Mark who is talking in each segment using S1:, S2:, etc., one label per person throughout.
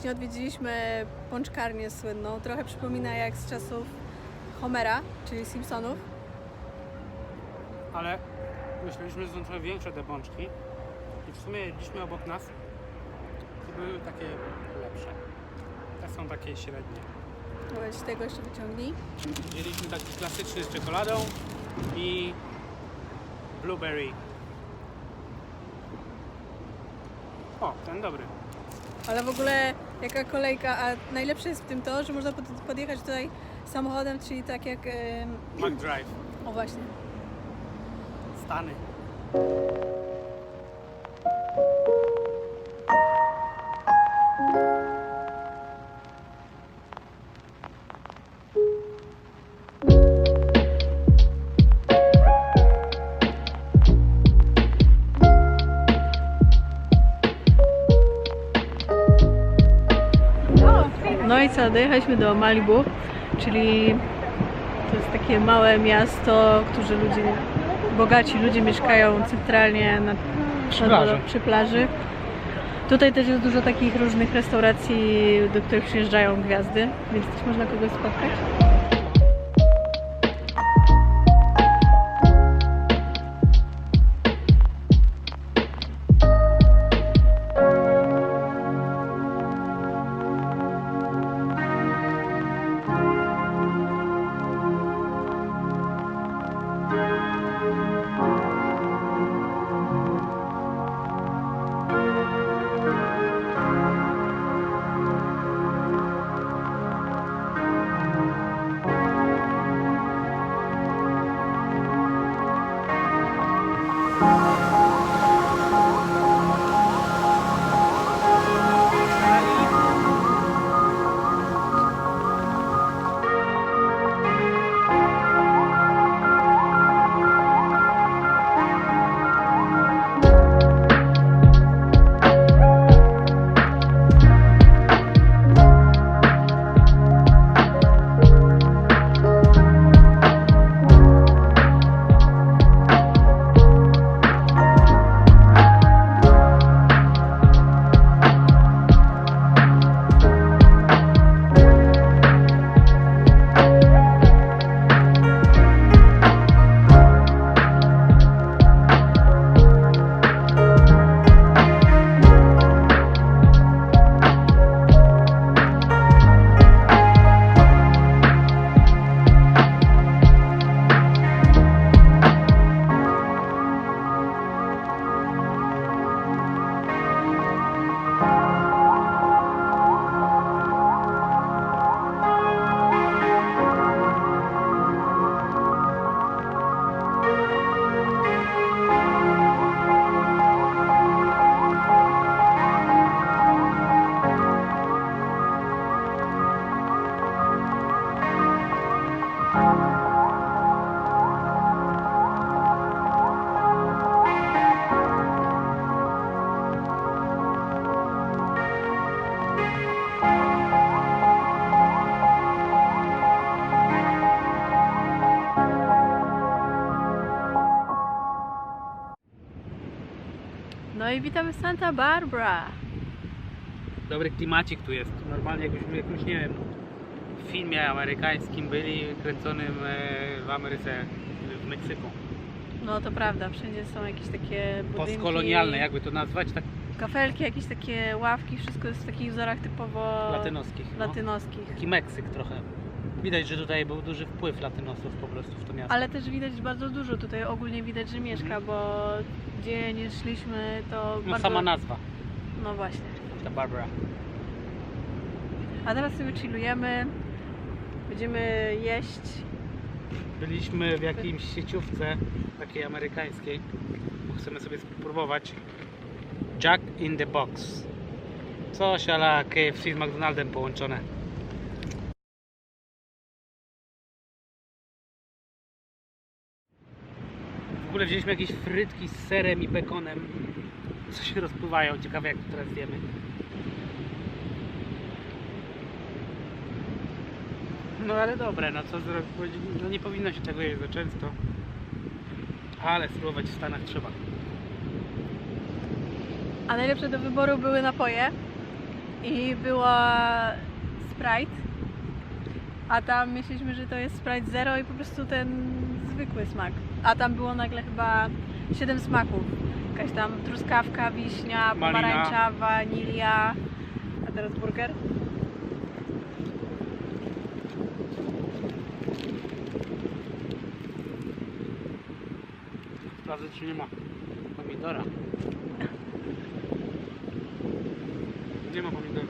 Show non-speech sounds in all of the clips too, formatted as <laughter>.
S1: właśnie odwiedziliśmy pączkarnię słynną. Trochę przypomina jak z czasów Homera, czyli Simpsonów.
S2: Ale myśleliśmy, że są trochę większe te pączki. I w sumie jedliśmy obok nas. To były takie lepsze. Te są takie średnie.
S1: Weź tego jeszcze wyciągnij.
S2: Wzięliśmy taki klasyczny z czekoladą i blueberry. O, ten dobry.
S1: Ale w ogóle jaka kolejka, a najlepsze jest w tym to, że można pod- podjechać tutaj samochodem, czyli tak jak... em,
S2: McDrive.
S1: O właśnie.
S2: Stany.
S1: Dojechaliśmy do Malibu, czyli to jest takie małe miasto, którzy ludzie, bogaci ludzie mieszkają centralnie na,
S2: Przy
S1: na
S2: plaży.
S1: przy plaży. Tutaj też jest dużo takich różnych restauracji, do których przyjeżdżają gwiazdy, więc też można kogoś spotkać. No i witamy w Santa Barbara.
S2: Dobry klimacik tu jest. Normalnie jakbyśmy w jakimś, nie wiem, filmie amerykańskim byli, kręconym e, w Ameryce, w Meksyku.
S1: No to prawda, wszędzie są jakieś takie budynki.
S2: Postkolonialne, jakby to nazwać, tak
S1: Kafelki, jakieś takie ławki, wszystko jest w takich wzorach typowo
S2: latynoskich. No.
S1: latynoskich.
S2: Taki Meksyk trochę. Widać, że tutaj był duży wpływ latynosów po prostu w to miasto.
S1: Ale też widać bardzo dużo tutaj, ogólnie widać, że mieszka, bo gdzie nie szliśmy, to
S2: no
S1: bardzo...
S2: sama nazwa,
S1: No właśnie.
S2: ta Barbara.
S1: A teraz sobie chillujemy, będziemy jeść.
S2: Byliśmy w jakiejś sieciówce takiej amerykańskiej, bo chcemy sobie spróbować Jack in the Box. Coś ala KFC z McDonaldem połączone. Ogóle wzięliśmy jakieś frytki z serem i bekonem, co się rozpływają. Ciekawe jak to teraz zjemy. No ale dobre, no co zrobić? No nie powinno się tego jeść za często. Ale spróbować w Stanach trzeba.
S1: A najlepsze do wyboru były napoje. i była Sprite, a tam myśleliśmy, że to jest Sprite Zero i po prostu ten zwykły smak. A tam było nagle chyba 7 smaków. Jakaś tam truskawka, wiśnia,
S2: Malina.
S1: pomarańcza, wanilia, a teraz burger.
S2: Sprawdzę, czy nie ma pomidora. Nie ma pomidora.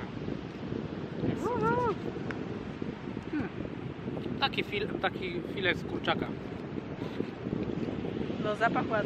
S2: Jest. Hmm. Taki, fil, taki filet z kurczaka.
S1: nos da para.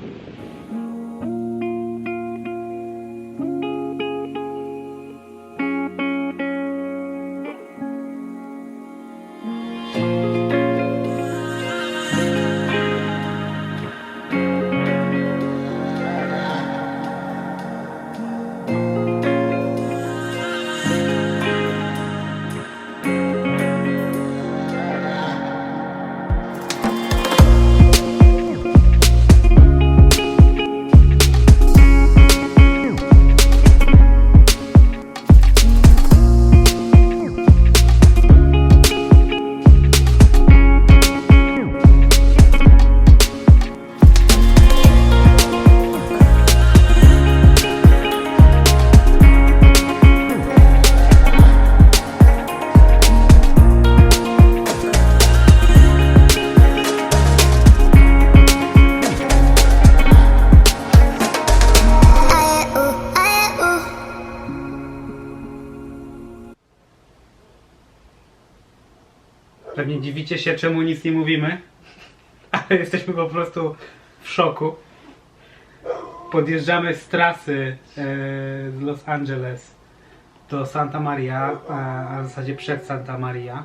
S2: Pewnie dziwicie się, czemu nic nie mówimy, <laughs> ale jesteśmy po prostu w szoku. Podjeżdżamy z trasy e, z Los Angeles do Santa Maria, a, a w zasadzie przed Santa Maria.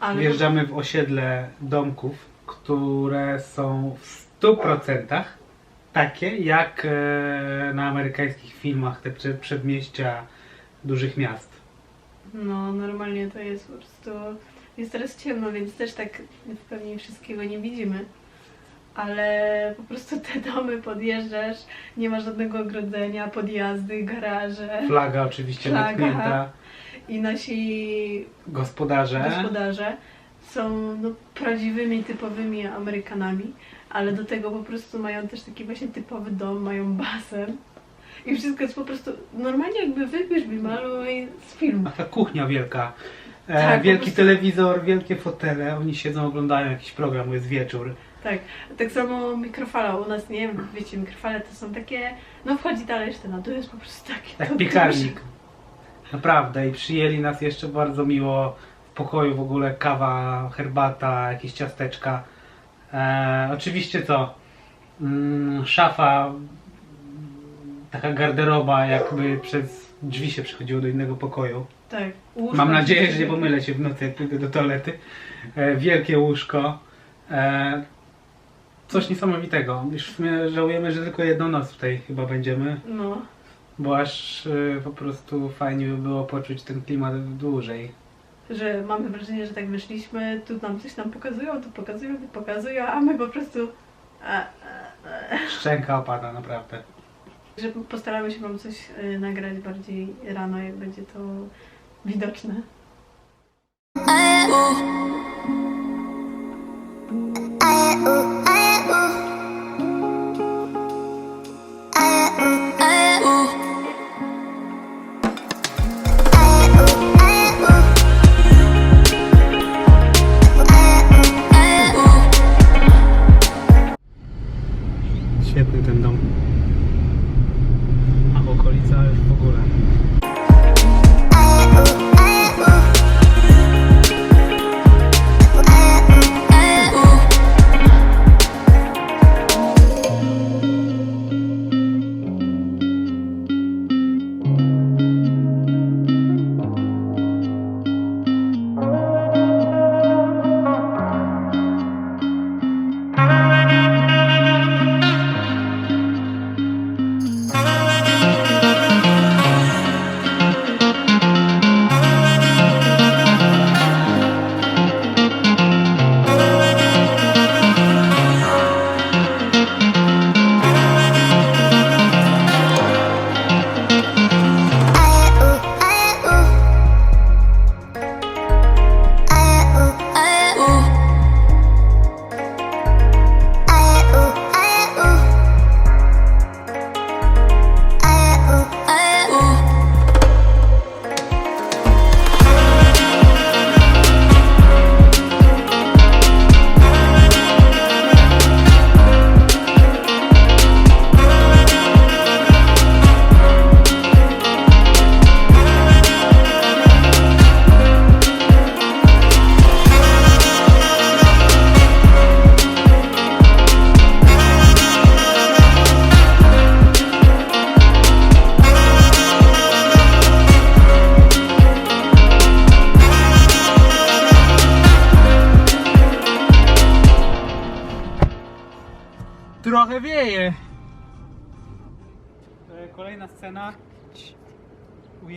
S1: Ale
S2: Wjeżdżamy w osiedle domków, które są w 100% takie jak e, na amerykańskich filmach, te prze- przedmieścia dużych miast.
S1: No, normalnie to jest po prostu. Jest teraz ciemno, więc też tak w pełni wszystkiego nie widzimy. Ale po prostu te domy podjeżdżasz, nie ma żadnego ogrodzenia, podjazdy, garaże
S2: Flaga oczywiście
S1: Flaga. i nasi
S2: gospodarze.
S1: gospodarze są no, prawdziwymi, typowymi Amerykanami, ale do tego po prostu mają też taki właśnie typowy dom, mają basen. I wszystko jest po prostu normalnie jakby wybierz mi maluj z filmu.
S2: A ta kuchnia wielka. E,
S1: Tak,
S2: wielki
S1: prostu-
S2: telewizor, wielkie fotele, oni siedzą, oglądają jakiś program, bo jest wieczór.
S1: Tak, tak samo mikrofala u nas, nie wiem, wiecie, mikrofale to są takie, no wchodzi talerz ten, a to jest po prostu takie... To
S2: piekarnik. Naprawdę i przyjęli nas jeszcze bardzo miło w pokoju w ogóle kawa, herbata, jakieś ciasteczka. E, oczywiście co? Mm, szafa, taka garderoba, jakby przez drzwi się przechodziło do innego pokoju.
S1: Tak, łóżko
S2: Mam nadzieję, że nie pomylę się w nocy, jak pójdę do toalety. E, wielkie łóżko. E, coś niesamowitego. Już w sumie żałujemy, że tylko jedną noc tutaj chyba będziemy,
S1: No,
S2: bo aż e, po prostu fajnie by było poczuć ten klimat dłużej.
S1: że mamy wrażenie, że tak wyszliśmy, tu nam coś nam pokazują, tu pokazują, tu pokazują, a my po prostu... A, a, a.
S2: Szczęka opada, naprawdę.
S1: Że postaramy się wam coś y, nagrać bardziej rano, jak będzie to widoczne.
S2: Świetny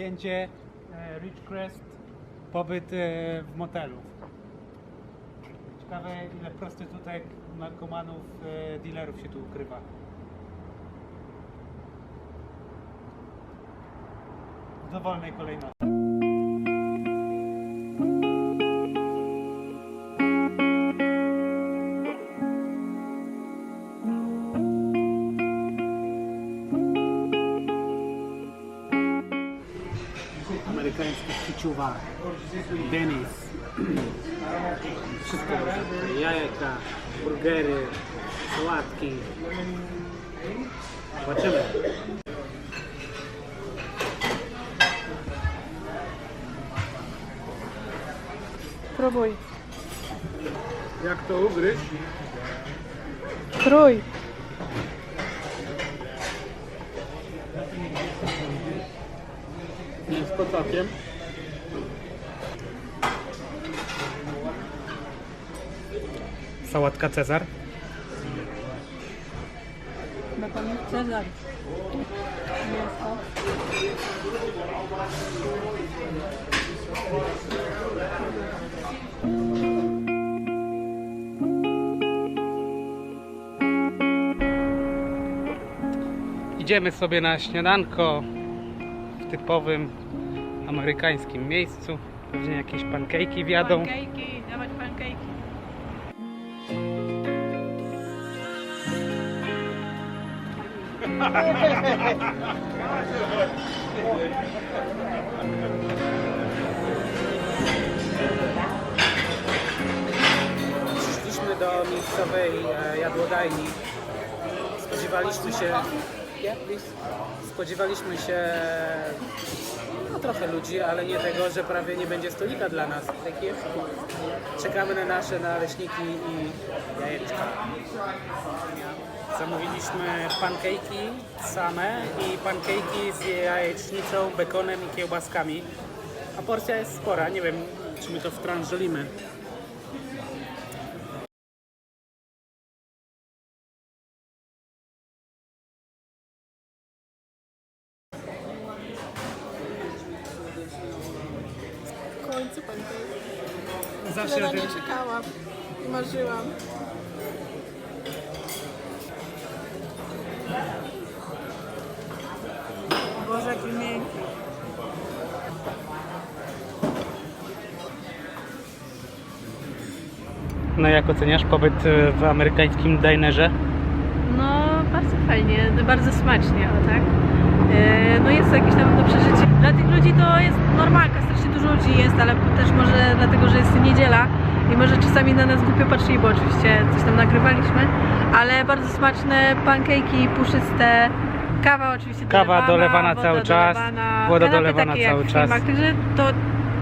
S2: E, Ridgecrest. Pobyt e, w motelu. Ciekawe ile prostytutek, narkomanów, e, dealerów się tu ukrywa. W dowolnej kolejności. Dennis wszystko może. jajka, burgery, sałatki zobaczymy
S1: Próbuj.
S2: jak to ugryźć?
S1: Trój.
S2: Nie z kocakiem sałatka Cezar
S1: Bekonik Cezar.
S2: Idziemy sobie na śniadanko w typowym amerykańskim miejscu. Pewnie jakieś pankejki wjadą.
S1: Pankejki, dawać
S2: Przyszliśmy do miejscowej e, jadłodajni. Spodziewaliśmy się. Spodziewaliśmy się no, trochę ludzi, ale nie tego, że prawie nie będzie stolika dla nas. Takie czekamy na nasze naleśniki i jajeczka. Zamówiliśmy pankejki same i pankejki z jajecznicą, bekonem i kiełbaskami. A porcja jest spora, nie wiem czy my to wtrążelimy.
S1: W końcu pankejki.
S2: Zawsze
S1: Tyle
S2: o
S1: na
S2: tym,
S1: nie czekałam. I marzyłam. Boże, jaki miękki.
S2: No jak oceniasz pobyt e, w amerykańskim dinerze?
S1: No, bardzo fajnie, no, bardzo smacznie, o tak. E, No jest to jakieś na pewno przeżycie. Dla tych ludzi to jest normalka, strasznie dużo ludzi jest, ale też może dlatego, że jest niedziela i może czasami na nas głupio patrzyli, bo oczywiście coś tam nagrywaliśmy, ale bardzo smaczne pankejki puszyste, kawa oczywiście
S2: Kawa
S1: dolewana,
S2: cały czas,
S1: dolewana,
S2: woda dolewana cały czas.
S1: Filmach, także to,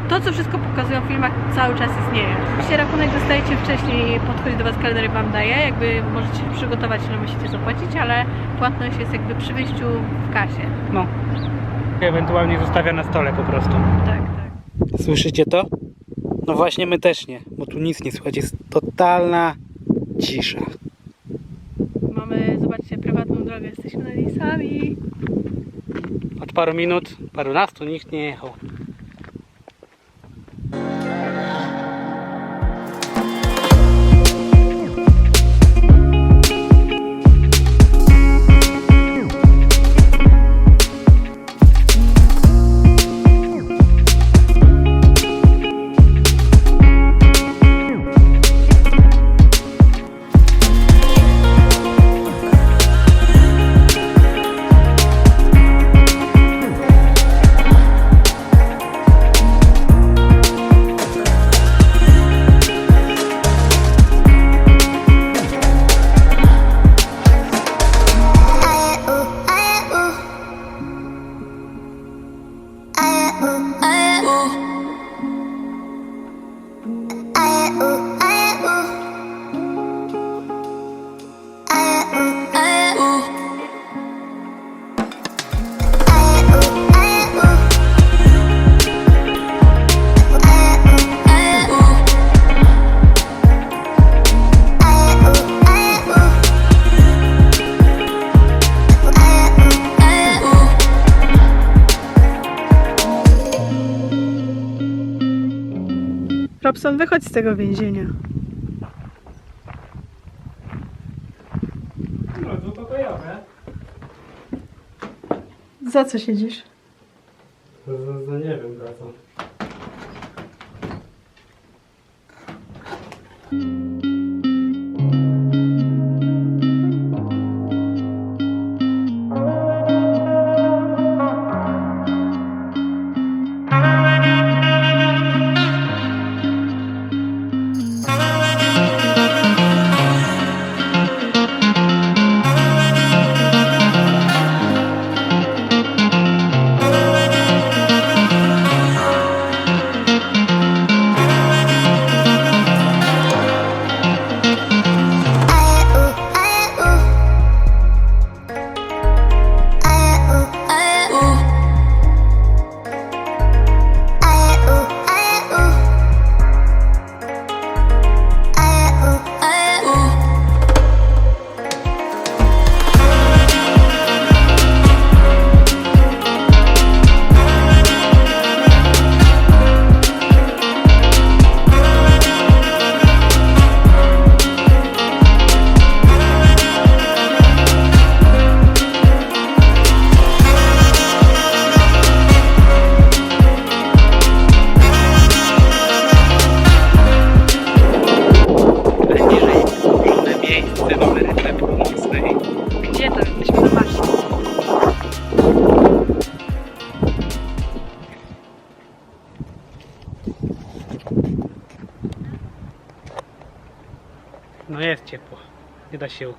S1: to, co wszystko pokazują w filmach, cały czas istnieje. Oczywiście rachunek dostajecie wcześniej, podchodzi do Was kelner i Wam daje, jakby możecie się przygotować, że musicie zapłacić, ale płatność jest jakby przy wyjściu w kasie.
S2: No. Ewentualnie zostawia na stole po prostu.
S1: Tak, tak.
S2: Słyszycie to? No właśnie my też nie, bo tu nic nie słychać. Jest totalna cisza.
S1: Mamy, zobaczcie, prywatną drogę, jesteśmy na niej sami.
S2: Od paru minut, parunastu nikt nie jechał.
S1: Robson, wychodź z tego więzienia.
S2: No, dwupokojowe.
S1: Za co siedzisz?
S2: Za, za nie wiem za co. Nie da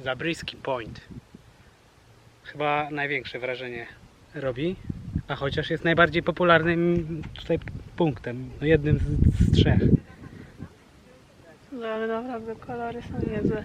S2: Zabriskie Point. Chyba największe wrażenie robi, a chociaż jest najbardziej popularnym tutaj punktem, no jednym z, z trzech.
S1: No ale naprawdę kolory są niezłe.